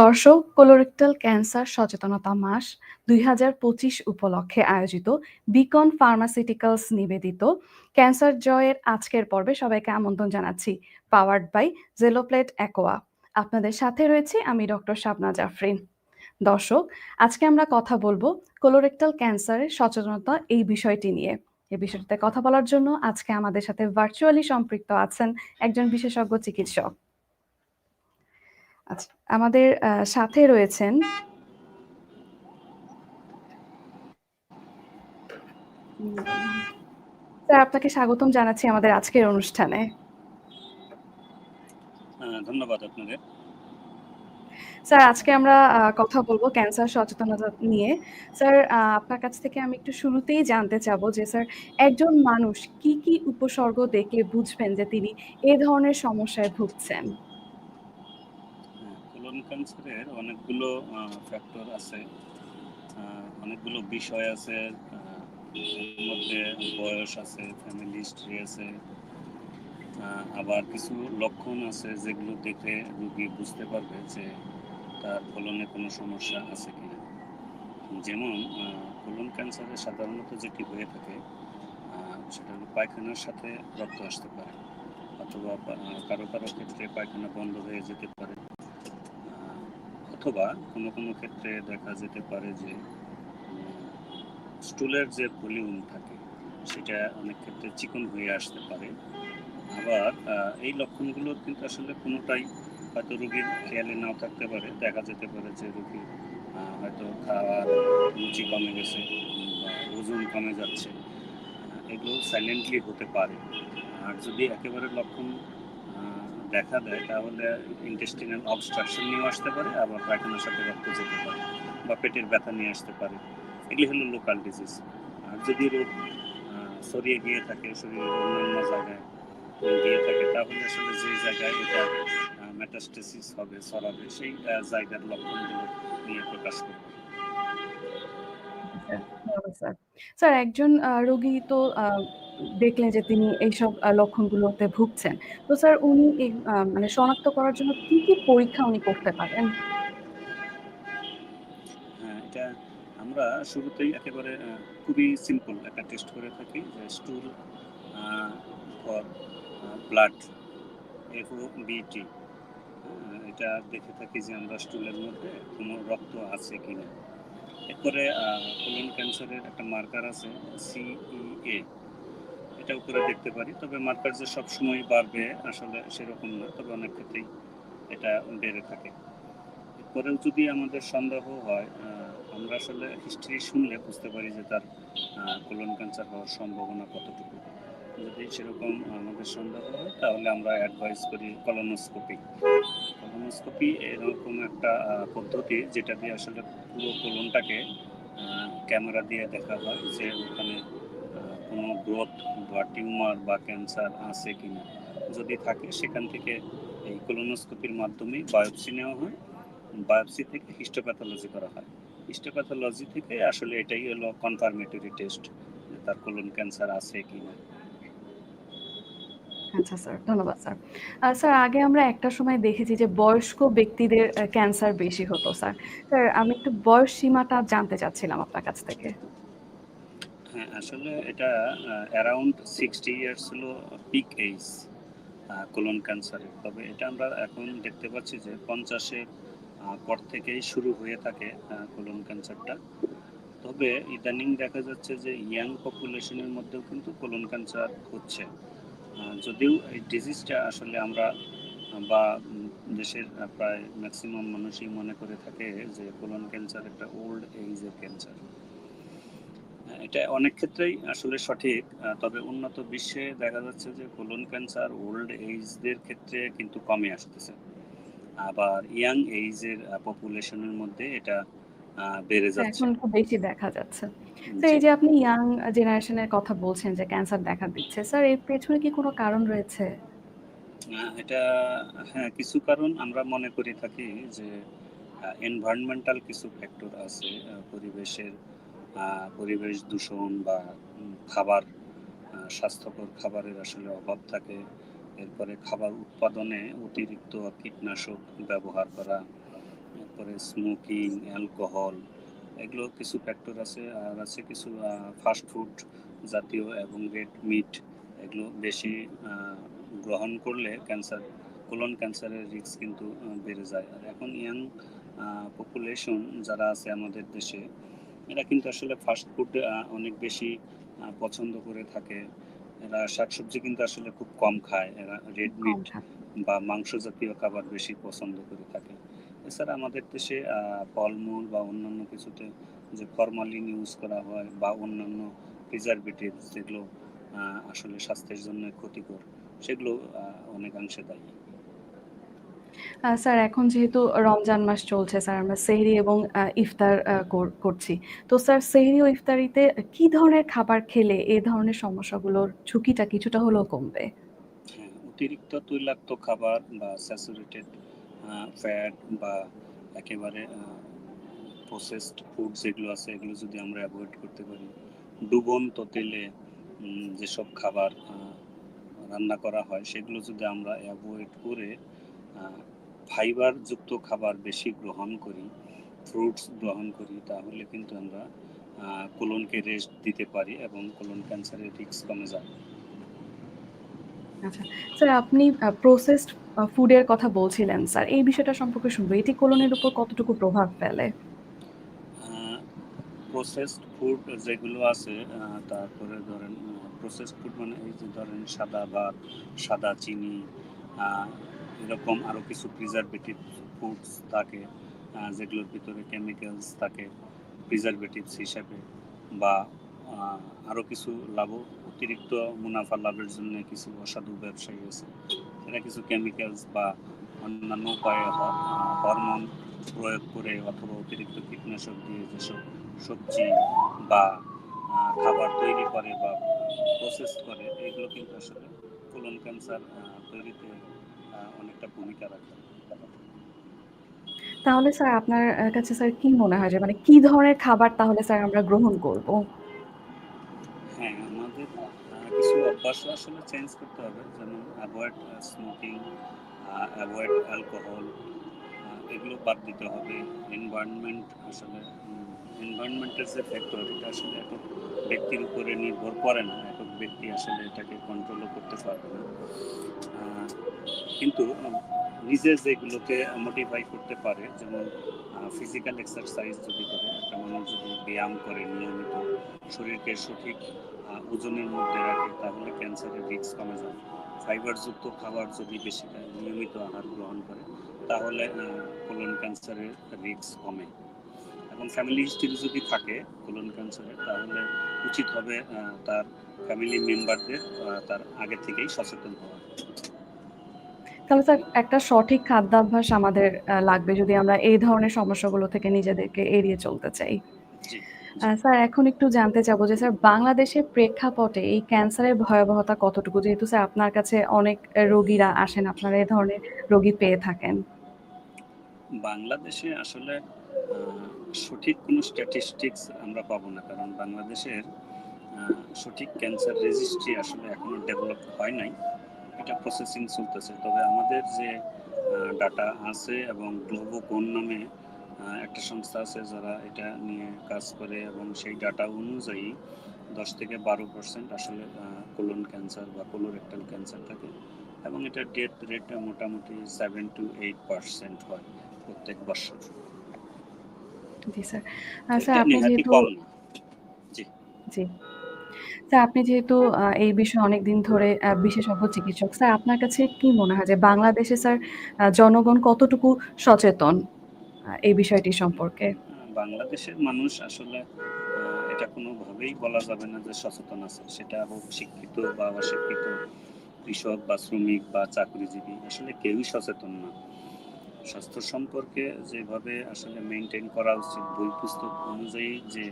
দর্শক colorectal cancer সচেতনতা মাস দুই হাজার পঁচিশ উপলক্ষে আয়োজিত বিকন ফার্মাসিউটিক্যালস নিবেদিত ক্যান্সার জয়ের আজকের পর্বে সবাইকে আমন্ত্রণ জানাচ্ছি পাওয়ার্ড বাই জেলোপ্লেট অ্যাকোয়া আপনাদের সাথে রয়েছে আমি ডক্টর শাবনা জাফরিন। দর্শক, আজকে আমরা কথা বলব কোলোরেক্টাল ক্যান্সারের সচেতনতা এই বিষয়টি নিয়ে। এ বিষয়টিতে কথা বলার জন্য আজকে আমাদের সাথে ভার্চুয়ালি সম্পৃক্ত আছেন একজন বিশেষজ্ঞ চিকিৎসক। আচ্ছা আমাদের সাথে রয়েছেন স্যার আপনাকে স্বাগতম জানাচ্ছি আমাদের আজকের অনুষ্ঠানে। ধন্যবাদ আপনাদের। স্যার আজকে আমরা কথা বলব ক্যান্সার সচেতনতা নিয়ে। স্যার আপনার কাছ থেকে আমি একটু শুরুতেই জানতে চাবো যে স্যার একজন মানুষ কি কি উপসর্গ দেখলে বুঝবেন যে তিনি এ ধরনের সমস্যায় ভুগছেন? ক্যান্সারের অনেকগুলো ফ্যাক্টর আছে। অনেকগুলো বিষয় আছে মধ্যে বয়স আছে ফ্যামিলি হিস্ট্রি আছে আবার কিছু লক্ষণ আছে যেগুলো দেখে রুগী বুঝতে পারবে যে তার কোলনে কোনো সমস্যা আছে কিনা। যেমন কোলন ক্যান্সারে সাধারণত যেটি হয়ে থাকে সেটা হলো পায়খানার সাথে রক্ত আসতে পারে, অথবা কারও কারও ক্ষেত্রে পায়খানা বন্ধ হয়ে যেতে পারে। অথবা কোনো কোনো ক্ষেত্রে দেখা যেতে পারে যে স্টুলের যে ভলিউম থাকে, সেটা অনেক ক্ষেত্রে চিকন হয়ে আসতে পারে। আবার এই লক্ষণগুলো কিন্তু আসলে কোনোটাই হয়তো রুগীর খেয়ালে নাও থাকতে পারে। দেখা যেতে পারে যে রুগী হয়তো খাওয়ার রুচি কমে গেছে বা ওজন কমে যাচ্ছে। এগুলো সাইলেন্টলি হতে পারে। আর যদি একেবারে লক্ষণ দেখা দেয়, তাহলে ইন্টেস্টিনাল অবস্ট্রাকশন নিয়েও আসতে পারে আবার পায়খানার সাথে রক্ত যেতে পারে বা পেটের ব্যথা নিয়ে আসতে পারে। এগুলি হলো লোকাল ডিজিজ আর যদি রোগ ছড়িয়ে গিয়ে থাকে, শরীরের অন্যান্য জায়গায় গিয়ে থাকে, তাহলে আসলে যে জায়গায় এটা মেটাস্টেসিস হবে, ছড়াবে, সেই জায়গার লক্ষণগুলো নিয়ে প্রকাশ করবে। স্যার। একজন রোগী তো দেখলেন যে তিনি এইসব লক্ষণগুলোতে ভুগছেন। তো স্যার, উনি এই মানে শনাক্ত করার জন্য কি কি পরীক্ষা উনি করতে পারেন? হ্যাঁ এটা আমরা শুরুতেই একেবারে খুবই সিম্পল একটা টেস্ট করে থাকি যে স্টুল ফর ব্লাড এফও বিটি এটা দেখে থাকি যে আমরা স্টুলের মধ্যে কোনো রক্ত আছে কিনা। এরপরে কোলন ক্যান্সারের একটা মার্কার আছে সিইএ এটা করে দেখতে পারি। তবে মার্কার যে সবসময় বাড়বে আসলে সেরকম না, তবে অনেক ক্ষেত্রেই এটা বেড়ে থাকে। এরপরেও যদি আমাদের সন্দেহ হয় আমরা আসলে হিস্ট্রি শুনলে বুঝতে পারি যে তার কোলন ক্যান্সার হওয়ার সম্ভাবনা কতটুকু। যদি সেরকম আমাদের সন্দেহ হয়, তাহলে আমরা অ্যাডভাইস করি কলোনোস্কোপি কলোনোস্কোপি এরকম একটা পদ্ধতি যেটা দিয়ে আসলে পুরো কোলনটাকে ক্যামেরা দিয়ে দেখা হয় যে ওখানে কোনো গ্রোথ বা টিউমার বা ক্যান্সার আছে কি না যদি থাকে সেখান থেকে এই কোলোনোস্কোপির মাধ্যমে বায়োপসি নেওয়া হয়। বায়োপসি থেকে হিস্টোপ্যাথোলজি করা হয়। হিস্টোপ্যাথোলজি থেকে আসলে এটাই হলো কনফার্মেটরি টেস্ট যে তার কোলন ক্যান্সার আছে কি না আচ্ছা স্যার ধন্যবাদ স্যার স্যার আগে আমরা একটা সময় দেখেছি যে বয়স্ক ব্যক্তিদের ক্যান্সার বেশি হতো স্যার স্যার আমি একটু বয়স সীমাটা জানতে চাচ্ছিলাম আপনার কাছ থেকে। হ্যাঁ আসলে এটা অ্যারাউন্ড সিক্সটি ইয়ার্স হলো পিক এইজ কোলন ক্যান্সারের তবে এটা আমরা এখন দেখতে পাচ্ছি যে পঞ্চাশের পর থেকেই শুরু হয়ে থাকে কোলন ক্যান্সারটা তবে ইদানিং দেখা যাচ্ছে যে ইয়াং পপুলেশনের মধ্যেও কিন্তু কোলন ক্যান্সার হচ্ছে। যদিও এই ডিজিজটা আসলে আমরা, বা দেশের প্রায় ম্যাক্সিমাম মানুষই মনে করে থাকে যে কোলন ক্যান্সার একটা ওল্ড এইজের ক্যান্সার এটা অনেক ক্ষেত্রেই আসলে সঠিক। তবে উন্নত বিশ্বে দেখা যাচ্ছে যে কোলন ক্যান্সার ওল্ড এইজদের ক্ষেত্রে কিন্তু কমে আসতেছে। আবার ইয়াং এইজের পপুলেশনের মধ্যে এটা বেড়ে হ্যাঁ, যাচ্ছে। এখন খুব বেশি দেখা যাচ্ছে। তো এই যে আপনি ইয়াং জেনারেশনের কথা বলছেন যে ক্যান্সার দেখা দিচ্ছে স্যার এর পেছনে কি কোনো কারণ রয়েছে? এটা হ্যাঁ কিছু কারণ আমরা মনে করে থাকি যে এনভায়রনমেন্টাল কিছু ফ্যাক্টর আছে পরিবেশের পরিবেশ দূষণ বা খাবার স্বাস্থ্যকর খাবারের আসলে অভাব থাকে। এরপরে খাবার উৎপাদনে অতিরিক্ত কীটনাশক ব্যবহার করা, এরপরে স্মোকিং অ্যালকোহল এগুলো কিছু ফ্যাক্টর আছে। আর আছে কিছু ফাস্ট ফুড জাতীয় এবং রেড মিট এগুলো বেশি গ্রহণ করলে ক্যান্সার কোলন ক্যান্সারের রিস্ক কিন্তু বেড়ে যায়। আর এখন ইয়াং পপুলেশন যারা আছে আমাদের দেশে এরা কিন্তু আসলে ফাস্ট ফুড অনেক বেশি পছন্দ করে থাকে। এরা শাকসবজি কিন্তু আসলে খুব কম খায়। এরা রেড মিট বা মাংস জাতীয় খাবার বেশি পছন্দ করে থাকে। এছাড়া আমাদের দেশে ফলমূল বা অন্যান্য কিছুতে যে ফরমালিন ইউজ করা হয় বা অন্যান্য প্রিজারভেটিভ যেগুলো আসলে স্বাস্থ্যের জন্য ক্ষতিকর সেগুলো অনেকাংশে দায়ী। স্যার, এখন যেহেতু রমজান মাস চলছে, স্যার, আমরা সেহরি এবং ইফতার করছি। তো স্যার, সেহরি ও ইফতারিতে কি ধরনের খাবার খেলে এই ধরনের সমস্যাগুলোর ঝুঁকিটা কিছুটা হলেও কমবে? হ্যাঁ অতিরিক্ত তৈলাক্ত খাবার বা স্যাচুরেটেড ফ্যাট বা একেবারে প্রসেসড ফুড যেগুলো আছে, এগুলো যদি আমরা অ্যাভয়েড করতে পারি। ডুবন্ত তেলে যেসব খাবার রান্না করা হয়, সেগুলো যদি আমরা অ্যাভয়েড করে ফাইবার যুক্ত খাবার বেশি গ্রহণ করি ফ্রুটস গ্রহণ করি তাহলে কিন্তু আমরা কোলনকে রেস্ট দিতে পারি এবং কোলন ক্যান্সারের রিস্ক কমে যায়। আচ্ছা স্যার আপনি প্রসেসড ফুডের কথা বলছিলেন স্যার এই বিষয়টা সম্পর্কে শুনব। এটি কোলনের উপর কতটুকু প্রভাব ফেলে? প্রসেসড ফুড যেগুলো আছে তারপরে ধরেন প্রসেসড ফুড মানে এই যে ধরেন সাদা ভাত সাদা চিনি এরকম আরও কিছু প্রিজারভেটিভ ফুডস থাকে যেগুলোর ভিতরে কেমিক্যালস থাকে প্রিজারভেটিভস হিসাবে বা আরও কিছু লাভ, অতিরিক্ত মুনাফা লাভের জন্য কিছু অসাধু ব্যবসায়ী আছে। এরা কিছু কেমিক্যালস বা অন্যান্য উপায়ে হরমোন প্রয়োগ করে অথবা অতিরিক্ত কীটনাশক দিয়ে যেসব সবজি বা খাবার তৈরি করে বা প্রসেস করে এগুলো কিন্তু আসলে কোলন ক্যান্সার তৈরিতে অনেকটা ভূমিকা রাখে। তাহলে স্যার আপনার কাছে স্যার কি মনে হয় যে মানে কি ধরনের খাবার তাহলে স্যার আমরা গ্রহণ করব? হ্যাঁ আমাদের কিছু অভ্যাস আসলে চেঞ্জ করতে হবে। যেমন অ্যাভয়েড স্মোকিং অ্যাভয়েড অ্যালকোহল এগুলো বাদ দিতে হবে। এনভায়রনমেন্ট আসলে এনভায়রনমেন্টের যে ফ্যাক্টর এটা আসলে একক ব্যক্তির উপরে নির্ভর করে না। একক ব্যক্তি আসলে এটাকে কন্ট্রোলও করতে পারবে না। কিন্তু নিজে যেগুলোকে মডিফাই করতে পারে, যেমন ফিজিক্যাল এক্সারসাইজ যদি করে, একটা মানুষ যদি ব্যায়াম করে নিয়মিত, শরীরকে সঠিক ওজনের মধ্যে রাখে, তাহলে ক্যান্সারের রিস্ক কমে যায় ফাইবারযুক্ত খাবার যদি বেশি নিয়মিত আহার গ্রহণ করে, তাহলে কোলন ক্যান্সারের রিস্ক কমে। এবং ফ্যামিলি হিস্ট্রি যদি থাকে কোলন ক্যান্সারের তাহলে উচিত হবে তার ফ্যামিলি মেম্বারদের তার আগে থেকেই সচেতন হওয়া। তাহলে স্যার একটা সঠিক খাদ্যাভ্যাস আমাদের লাগবে যদি আমরা এই ধরনের সমস্যাগুলো থেকে নিজেদেরকে এড়িয়ে চলতে চাই। স্যার এখন একটু জানতে চাবো যে স্যার বাংলাদেশের প্রেক্ষাপটে এই ক্যান্সারের ভয়াবহতা কতটুকু? যেহেতু স্যার আপনার কাছে অনেক রোগীরা আসেন আপনারা এই ধরনের রোগী পেয়ে থাকেন। বাংলাদেশে আসলে সঠিক কোনো স্ট্যাটিস্টিক্স আমরা পাবো না কারণ বাংলাদেশের সঠিক ক্যান্সার রেজিস্ট্রি আসলে এখনও ডেভেলপ হয় নাই। এটা প্রসেসিং চলতেছে। তবে আমাদের যে ডাটা আছে এবং গ্লোবোকোন নামে একটা সংস্থা আছে যারা এটা নিয়ে কাজ করে এবং সেই ডাটা অনুযায়ী দশ থেকে বারো পার্সেন্ট আসলে কোলন ক্যান্সার বা কোলোরেক্টাল ক্যান্সার থাকে এবং এটা ডেথ রেট মোটামুটি সেভেন টু এইট পার্সেন্ট হয় প্রত্যেক বছর। জি স্যার আপনি যেহেতু জি। জি। স্যার আপনি যেহেতু এই বিষয়ে অনেকদিন ধরে বিশেষজ্ঞ চিকিৎসক, স্যার, আপনার কাছে কি মনে হয় যে বাংলাদেশে, স্যার জনগণ কতটুকু সচেতন এই বিষয়টি সম্পর্কে? বাংলাদেশের মানুষ আসলে এটা কোনোভাবেই বলা যাবে না যে সচেতন আছে। সেটা হোক শিক্ষিত বা অশিক্ষিত কৃষক বা শ্রমিক বা চাকরিজীবী, আসলে কেউই সচেতন না। স্বাস্থ্য সম্পর্কে যেভাবে আসলে মেনটেন করা উচিত বই পুস্তক অনুযায়ী যে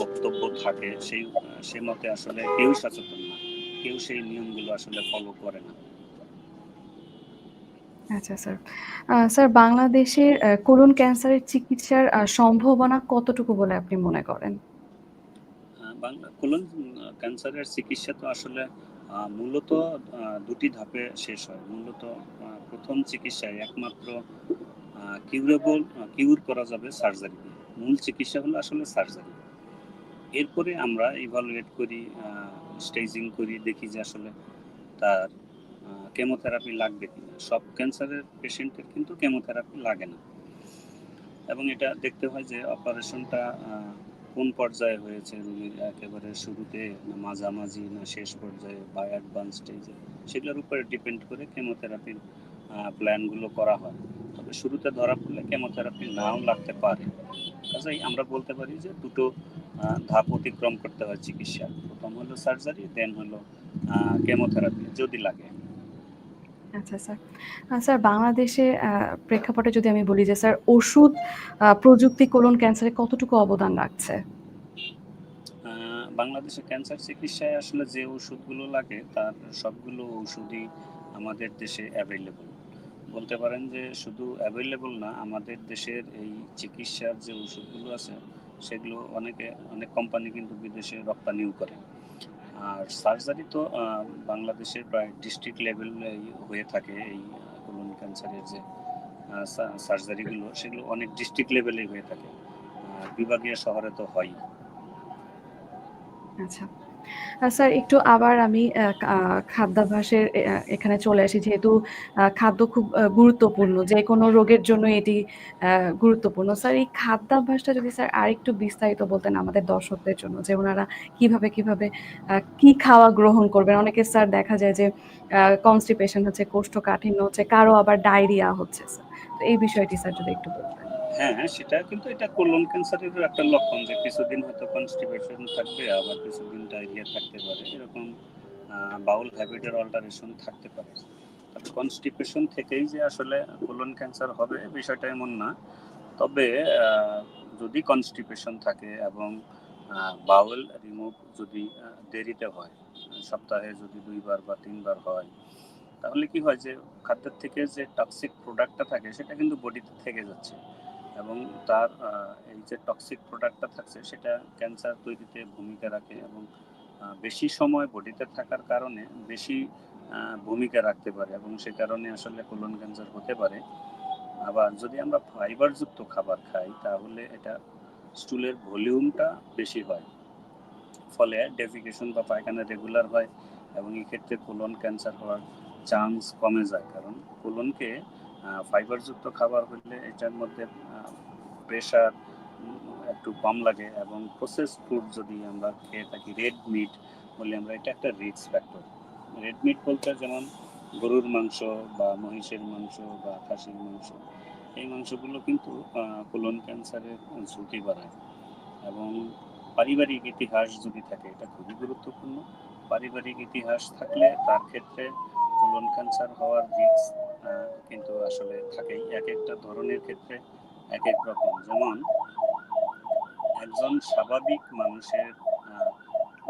বক্তব্য থাকে সেই সে মতে আসলে কেউ সচেতন না। কেউ সেই নিয়মগুলো আসলে ফলো করে না। আচ্ছা স্যার স্যার বাংলাদেশের কোলন ক্যান্সারের চিকিৎসার সম্ভাবনা কতটুকু বলে আপনি মনে করেন? বাংলা কোলন ক্যান্সারের চিকিৎসা তো আসলে মূলত দুটি ধাপে শেষ হয়। মূলত প্রথম চিকিৎসায় একমাত্র কিউরেবল কিউর করা যাবে সার্জারি মূল চিকিৎসা হলো আসলে সার্জারি। এরপরে আমরা ইভালুয়েট করি স্টেজিং করি, দেখি যে আসলে তার কেমোথেরাপি লাগবে কিনা। সব ক্যান্সারের পেশেন্টের কিন্তু কেমোথেরাপি লাগে না। এবং এটা দেখতে হয় যে অপারেশনটা কোন পর্যায়ে হয়েছে রোগীর একেবারে শুরুতে, না মাঝামাঝি, না শেষ পর্যায়ে বা অ্যাডভান্স স্টেজে সেগুলোর উপরে ডিপেন্ড করে কেমোথেরাপির প্ল্যানগুলো করা হয়। তবে শুরুতে ধরা পড়লে কেমোথেরাপি নাও লাগতে পারে। কাজেই আমরা বলতে পারি যে দুটো ধাপ অতিক্রম করতে হয় চিকিৎসা প্রথম হলো সার্জারি দেন হলো কেমোথেরাপি যদি লাগে। আচ্ছা স্যার। স্যার, বাংলাদেশে প্রেক্ষাপটে যদি আমি বলি যে, স্যার, ওষুধ প্রযুক্তি কোলন ক্যান্সারে কতটুকু অবদান রাখছে? বাংলাদেশে ক্যান্সার চিকিৎসায় আসলে যে ওষুধগুলো লাগে, তার সবগুলো ওষুধই আমাদের দেশে অ্যাভেলেবল বলতে পারেন যে, শুধু অ্যাভেলেবল না, আমাদের দেশের এই চিকিৎসার যে ওষুধগুলো আছে, সেগুলো অনেকে, অনেক কোম্পানি কিন্তু বিদেশে রপ্তানিও করে। আর সার্জারি তো বাংলাদেশের প্রায় ডিস্ট্রিক্ট লেভেল হয়ে থাকে এই কোলন ক্যান্সারের যে সার্জারিগুলো, সেগুলো অনেক ডিস্ট্রিক্ট লেভেলেই হয়ে থাকে। বিভাগীয় শহরে তো হয় আচ্ছা। স্যার, একটু আবার আমি খাদ্যাভ্যাসের এখানে চলে আসি। যেহেতু খাদ্য খুব গুরুত্বপূর্ণ, যে কোনো রোগের জন্য এটি গুরুত্বপূর্ণ। স্যার, এই খাদ্যাভ্যাসটা যদি, স্যার, আরেকটু বিস্তারিত বলতেন আমাদের দর্শকদের জন্য, যে ওনারা কীভাবে কীভাবে কি খাওয়া গ্রহণ করবেন? অনেকে, স্যার, দেখা যায় যে কনস্টিপেশন হচ্ছে, কোষ্ঠকাঠিন্য হচ্ছে, কারও আবার ডায়রিয়া হচ্ছে, স্যার। তো এই বিষয়টি, স্যার, যদি একটু বলতেন। হ্যাঁ সেটা কিন্তু এটা কোলন ক্যান্সারের একটা লক্ষণ যে কিছুদিন হয়তো কনস্টিপেশন থাকবে, আবার কিছুদিন ডায়রিয়া থাকতে পারে, এরকম বাউল হ্যাবিটের অল্টারেশন থাকতে পারে। তবে কনস্টিপেশন থেকেই যে আসলে কোলন ক্যান্সার হবে বিষয়টা এমন না। তবে যদি কনস্টিপেশন থাকে এবং বাউল রিমুভ যদি দেরিতে হয়, সপ্তাহে যদি দুইবার বা তিনবার হয়, তাহলে কি হয় যে, খাদ্যের থেকে যে টক্সিক প্রোডাক্টটা থাকে, সেটা কিন্তু বডিতে থেকে যাচ্ছে। এবং তার এই যে টক্সিক প্রোডাক্টটা থাকছে, সেটা ক্যান্সার তৈরিতে ভূমিকা রাখে এবং বেশি সময় বডিতে থাকার কারণে বেশি ভূমিকা রাখতে পারে এবং সে কারণে আসলে কোলন ক্যান্সার হতে পারে। আবার যদি আমরা ফাইবারযুক্ত খাবার খাই, তাহলে এটা স্টুলের ভলিউমটা বেশি হয়। ফলে ডেফিকেশন বা পায়খানা রেগুলার হয় এবং এক্ষেত্রে কোলন ক্যান্সার হওয়ার চান্স কমে যায়। কারণ কোলনকে ফাইবারযুক্ত খাবার হলে এটার মধ্যে প্রেশার একটু কম লাগে এবং প্রসেস ফুড যদি আমরা খেয়ে থাকি রেড মিট বলি আমরা, এটা একটা রিক্স ফ্যাক্টর রেড মিট বলতে যেমন গরুর মাংস বা মহিষের মাংস বা খাসির মাংস, এই মাংসগুলো কিন্তু কোলন ক্যান্সারের ঝুঁকি বাড়ায় এবং পারিবারিক ইতিহাস যদি থাকে, এটা খুবই গুরুত্বপূর্ণ। পারিবারিক ইতিহাস থাকলে তার ক্ষেত্রে কোলন ক্যান্সার হওয়ার রিস্ক কিন্তু আসলে থাকেই এক একটা ধরনের ক্ষেত্রে এক এক রকম। যেমন একজন স্বাভাবিক মানুষের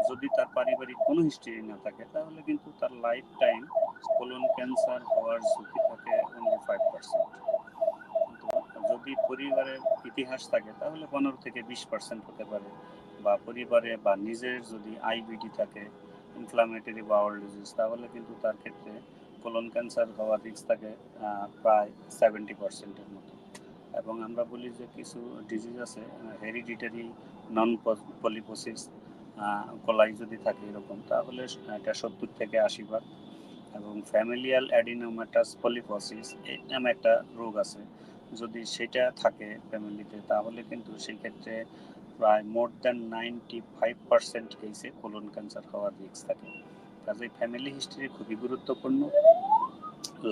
যদি তার পারিবারিক কোনো হিস্ট্রি না থাকে, তাহলে কিন্তু তার লাইফ টাইম কোলন ক্যান্সার হওয়ার ঝুঁকি থাকে অনলি ফাইভ পার্সেন্ট যদি পরিবারের ইতিহাস থাকে, তাহলে পনেরো থেকে বিশ পার্সেন্ট হতে পারে। বা পরিবারে বা নিজের যদি আইবিডি থাকে ইনফ্লামেটরি বাউল ডিজিজ তাহলে কিন্তু তার ক্ষেত্রে কোলন ক্যান্সার হওয়ার রিস্ক থাকে প্রায় সেভেন্টি পার্সেন্টের মতো। এবং আমরা বলি যে কিছু ডিজিজ আছে হেরিডিটারি নন পলিপোসিস কলাই যদি থাকে এরকম, তাহলে এটা সত্তর থেকে আশি ভাগ। এবং ফ্যামিলিয়াল অ্যাডিনোমাটাস পলিপোসিস নামে একটা রোগ আছে। যদি সেটা থাকে ফ্যামিলিতে তাহলে কিন্তু সেই ক্ষেত্রে প্রায় more than ninety five percent কেসে কোলন ক্যান্সার হওয়ার রিস্ক থাকে। কাজে ফ্যামিলি হিস্ট্রি খুবই গুরুত্বপূর্ণ।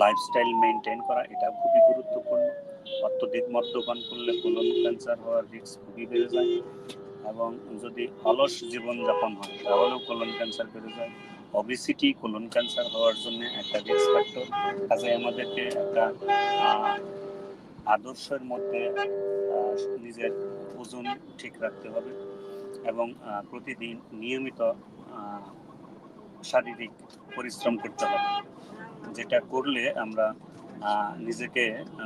লাইফস্টাইল মেনটেন করা, এটা খুবই গুরুত্বপূর্ণ। অত্যধিক মদ্যপান করলে কোলন ক্যান্সার হওয়ার রিস্ক খুবই বেড়ে যায় এবং যদি অলস জীবনযাপন হয়, তাহলেও কোলন ক্যান্সার বেড়ে যায়। অবিসিটি কোলন ক্যান্সার হওয়ার জন্য একটা রিস্ক ফ্যাক্টর কাজে আমাদেরকে একটা আদর্শের মধ্যে নিজের ওজন ঠিক রাখতে হবে এবং প্রতিদিন নিয়মিত শারীরিক পরিশ্রম করতে হবে। যেটা করলে আমরা নিজেকে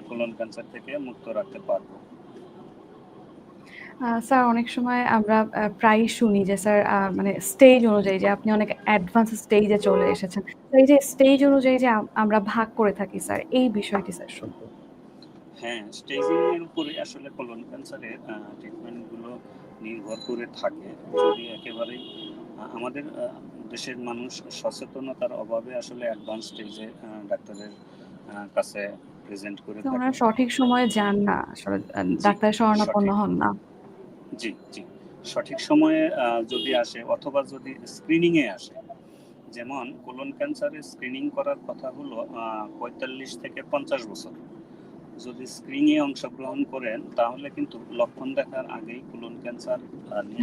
কোলন ক্যান্সার থেকে মুক্ত রাখতে পারব। স্যার অনেক সময় আমরা প্রায় শুনি যে স্যার মানে স্টেজ অনুযায়ী যে আপনি অনেক অ্যাডভান্স স্টেজে চলে এসেছেন। এই যে স্টেজ অনুযায়ী যে আমরা ভাগ করে থাকি স্যার এই বিষয়টি স্যার শুনব। হ্যাঁ স্টেজিং এর উপরে আসলে কোলন ক্যান্সারের ট্রিটমেন্টগুলো নির্ভর করে থাকে। যদি একেবারেই আহ, আমাদের দেশের মানুষ সচেতনতার অভাবে আসলে অ্যাডভান্স স্টেজে ডাক্তারের কাছে প্রেজেন্ট করে ওনারা সঠিক সময়ে যান না আসলে ডাক্তারের শরণাপন্ন হন না। জি জি। সঠিক সময়ে যদি আসে অথবা যদি স্ক্রিনিং এ আসে যেমন কোলন ক্যান্সারের স্ক্রিনিং করার কথা হলো পঁয়তাল্লিশ থেকে পঞ্চাশ বছর। যদি স্ক্রিনিং এ অংশগ্রহণ করেন তাহলে কিন্তু লক্ষণ দেখার আগেই কোলন ক্যান্সার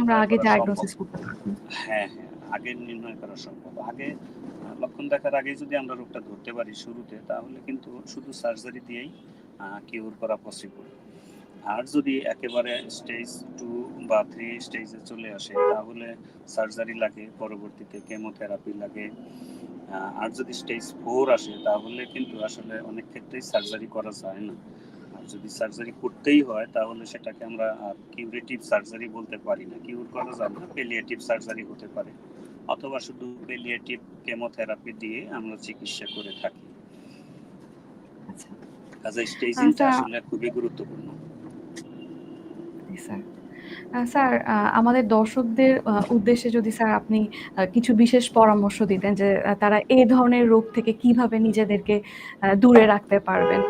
আমরা আগে ডায়াগনোসিস করতে পারব হ্যাঁ হ্যাঁ। আগে নির্ণয় করা সম্ভব। আগে লক্ষণ দেখার আগে যদি আমরা রোগটা ধরতে পারি শুরুতে, তাহলে কিন্তু শুধু সার্জারি দিয়েই কিউর করা পসিবল আর যদি একেবারে স্টেজ টু বা থ্রি স্টেজে চলে আসে, তাহলে সার্জারি লাগে, পরবর্তীতে কেমোথেরাপি লাগে। আর যদি স্টেজ ফোর আসে, তাহলে কিন্তু আসলে অনেক ক্ষেত্রেই সার্জারি করা যায় না। আর যদি সার্জারি করতেই হয়, তাহলে সেটাকে আমরা কিউরেটিভ সার্জারি বলতে পারি না। কিউর করা যায় না পেলিয়েটিভ সার্জারি হতে পারে। অথবা শুধু পেলিয়েটিভ কেমোথেরাপি দিয়ে আমরা চিকিৎসা করে থাকি। আচ্ছা। কাজে স্টেজিংটা। আসলে খুবই গুরুত্বপূর্ণ। স্যার। স্যার আমাদের দর্শকদের উদ্দেশ্যে যদি স্যার আপনি কিছু বিশেষ পরামর্শ দিতেন যে তারা এই ধরনের রোগ থেকে কীভাবে নিজেদেরকে দূরে রাখতে পারবেন।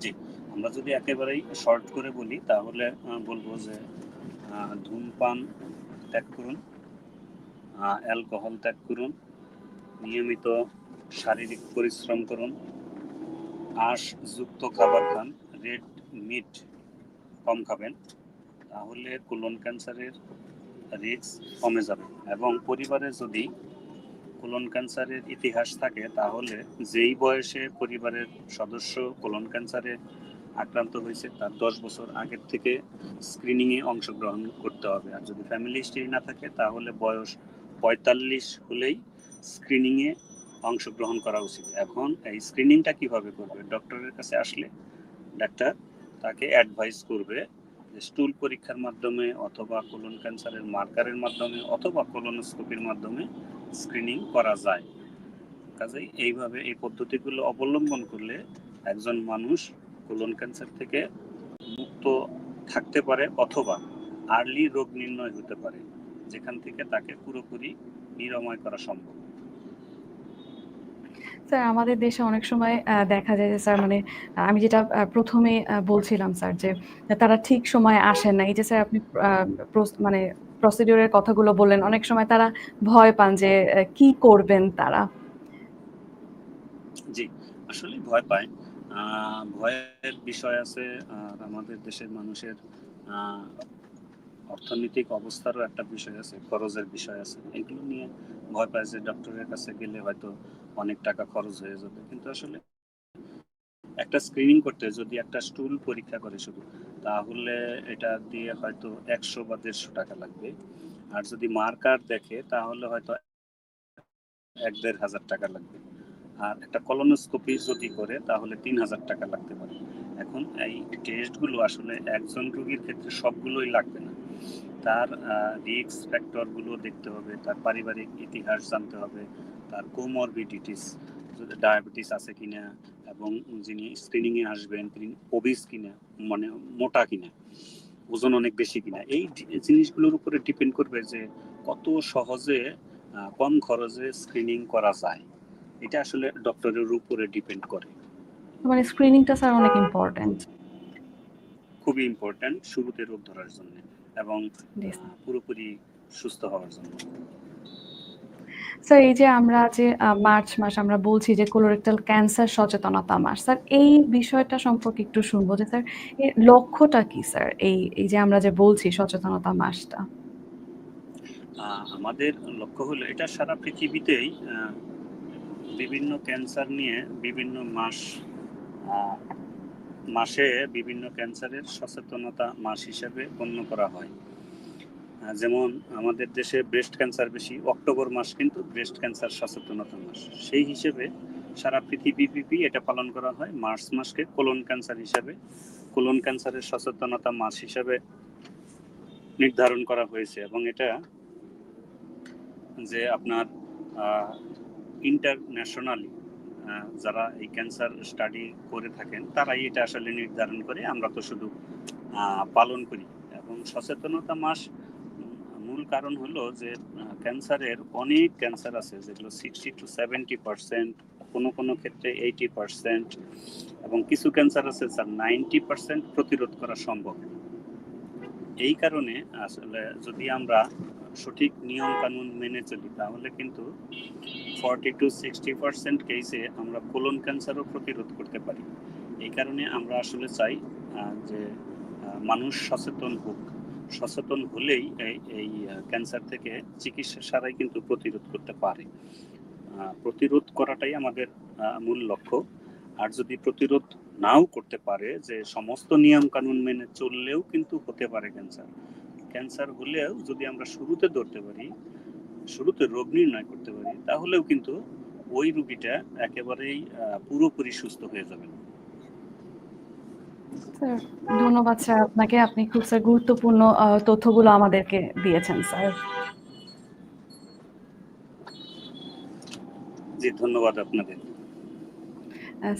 জি আমরা যদি একেবারেই শর্ট করে বলি তাহলে বলব যে ধূমপান ত্যাগ করুন। অ্যালকোহল ত্যাগ করুন, নিয়মিত শারীরিক পরিশ্রম করুন, আঁশযুক্ত খাবার খান রেড মিট কম খাবেন, তাহলে কোলন ক্যান্সারের রিস্ক কমে যাবে। এবং পরিবারে যদি কোলন ক্যান্সারের ইতিহাস থাকে, তাহলে যেই বয়সে পরিবারের সদস্য কোলন ক্যান্সারে আক্রান্ত হয়েছে, তার দশ বছর আগের থেকে স্ক্রিনিংয়ে অংশগ্রহণ করতে হবে। আর যদি ফ্যামিলি হিস্ট্রি না থাকে, তাহলে বয়স পঁয়তাল্লিশ হলেই স্ক্রিনিংয়ে অংশগ্রহণ করা উচিত। এখন এই স্ক্রিনিংটা কীভাবে করবে? ডক্টরের কাছে আসলে ডাক্তার তাকে অ্যাডভাইস করবে যে স্টুল পরীক্ষার মাধ্যমে অথবা কোলন ক্যান্সারের মার্কারের মাধ্যমে অথবা কোলোনোস্কোপির মাধ্যমে স্ক্রিনিং করা যায়। কাজেই এইভাবে এই পদ্ধতিগুলো অবলম্বন করলে একজন মানুষ কোলন ক্যান্সার থেকে মুক্ত থাকতে পারে অথবা আর্লি রোগ নির্ণয় হতে পারে। যেখান থেকে তাকে পুরোপুরি নিরাময় করা সম্ভব। স্যার আমাদের দেশে অনেক সময় দেখা যায় যে স্যার মানে আমি যেটা প্রথমে বলছিলাম স্যার যে তারা ঠিক সময়ে আসেন না। এই যে স্যার আপনি মানে প্রসিডিওরের কথাগুলো বললেন অনেক সময় তারা ভয় পান যে কি করবেন তারা? জি আসলে ভয় পায়। ভয়ের বিষয় আছে আমাদের দেশের মানুষের অর্থনৈতিক অবস্থারও একটা বিষয় আছে, খরচের বিষয় আছে। এগুলো নিয়ে ভয় পায় যে ডক্টরের কাছে গেলে হয়তো অনেক টাকা খরচ হয়ে যাবে। কিন্তু আসলে একটা স্ক্রিনিং করতে যদি একটা স্টুল পরীক্ষা করে শুধু, তাহলে এটা দিয়ে হয়তো একশো বা দেড়শো টাকা লাগবে। আর যদি মার্কার দেখে, তাহলে হয়তো এক দেড় হাজার টাকা লাগবে। আর একটা কলোনোস্কোপি যদি করে, তাহলে তিন হাজার টাকা লাগতে পারে। এখন এই টেস্টগুলো আসলে একজন রোগীর ক্ষেত্রে সবগুলোই লাগবে না। তার রিস্ক ফ্যাক্টরগুলো দেখতে হবে, তার পারিবারিক ইতিহাস জানতে হবে, তার কোমরবিডিটিস ডায়াবেটিস আছে কিনা, এবং যিনি স্ক্রিনিংয়ে আসবেন, তিনি ওবিস কিনা মানে মোটা কিনা, ওজন অনেক বেশি কিনা, এই জিনিসগুলোর উপরে ডিপেন্ড করবে যে কত সহজে কম খরচে স্ক্রিনিং করা যায়। এটা আসলে ডক্টরের উপরে ডিপেন্ড করে। মানে স্ক্রিনিংটা স্যার অনেক ইম্পর্ট্যান্ট খুবই ইম্পর্ট্যান্ট শুরুতে রোগ ধরার জন্য এবং পুরোপুরি সুস্থ হওয়ার জন্য। স্যার এই যে আমরা যে মার্চ মাস আমরা বলছি যে কোলোরেক্টাল ক্যান্সার সচেতনতা মাস স্যার এই বিষয়টা সম্পর্কে একটু শুনব যে স্যার এর লক্ষ্যটা কি স্যার এই এই যে আমরা যে বলছি সচেতনতা মাসটা। আমাদের লক্ষ্য হলো এটা সারা পৃথিবীতেই বিভিন্ন ক্যান্সার নিয়ে বিভিন্ন মাস মাসে বিভিন্ন ক্যান্সারের সচেতনতা মাস হিসেবে গণ্য করা হয়। যেমন আমাদের দেশে ব্রেস্ট ক্যান্সার বেশি, অক্টোবর মাস কিন্তু ব্রেস্ট ক্যান্সার সচেতনতা মাস। সেই হিসেবে সারা পৃথিবীব্যাপী এটা পালন করা হয়। মার্চ মাসকে কোলন ক্যান্সার হিসাবে। কোলন ক্যান্সারের সচেতনতা মাস হিসাবে নির্ধারণ করা হয়েছে এবং এটা যে আপনার ইন্টারন্যাশনালি যারা এই ক্যান্সার স্টাডি করে থাকেন, তারাই এটা আসলে নির্ধারণ করে। আমরা তো শুধু পালন করি। এবং সচেতনতা মাস মূল কারণ হলো যে ক্যান্সারের অনেক ক্যান্সার আছে, যেগুলো সিক্সটি টু সেভেন্টি পার্সেন্ট কোনো কোনো ক্ষেত্রে এইটি পার্সেন্ট এবং কিছু ক্যান্সার আছে স্যার নাইনটি পার্সেন্ট প্রতিরোধ করা সম্ভব এই কারণে আসলে যদি আমরা সঠিক নিয়ম কানুন মেনে চলি, তাহলে কিন্তু ফর্টি টু সিক্সটি পার্সেন্ট কেসে আমরা কোলন ক্যান্সারও প্রতিরোধ করতে পারি। এই কারণে আমরা আসলে চাই যে মানুষ সচেতন হোক। সচেতন হলেই এই ক্যান্সার থেকে চিকিৎসা ছাড়াই কিন্তু প্রতিরোধ করতে পারে। প্রতিরোধ করাটাই আমাদের মূল লক্ষ্য। আর যদি প্রতিরোধ নাও করতে পারে, যে সমস্ত নিয়ম কানুন মেনে চললেও কিন্তু হতে পারে ক্যান্সার ক্যান্সার হলেও যদি আমরা শুরুতে ধরতে পারি শুরুতে রোগ নির্ণয় করতে পারি তাহলেও কিন্তু ওই রুগীটা একেবারেই পুরোপুরি সুস্থ হয়ে যাবে। স্যার ধন্যবাদ স্যার আপনাকে। আপনি খুব স্যার গুরুত্বপূর্ণ তথ্যগুলো আমাদেরকে দিয়েছেন স্যার। জি ধন্যবাদ আপনাদের।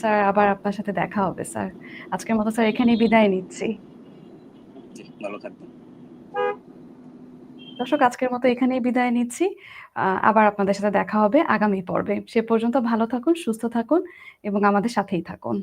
স্যার আবার আপনার সাথে দেখা হবে স্যার। আজকের মতো স্যার এখানেই বিদায় নিচ্ছি। ভালো থাকবেন। দর্শক, আজকের মতো এখানেই বিদায় নিচ্ছি। আবার আপনাদের সাথে দেখা হবে আগামী পর্বে। সে পর্যন্ত ভালো থাকুন, সুস্থ থাকুন এবং আমাদের সাথেই থাকুন।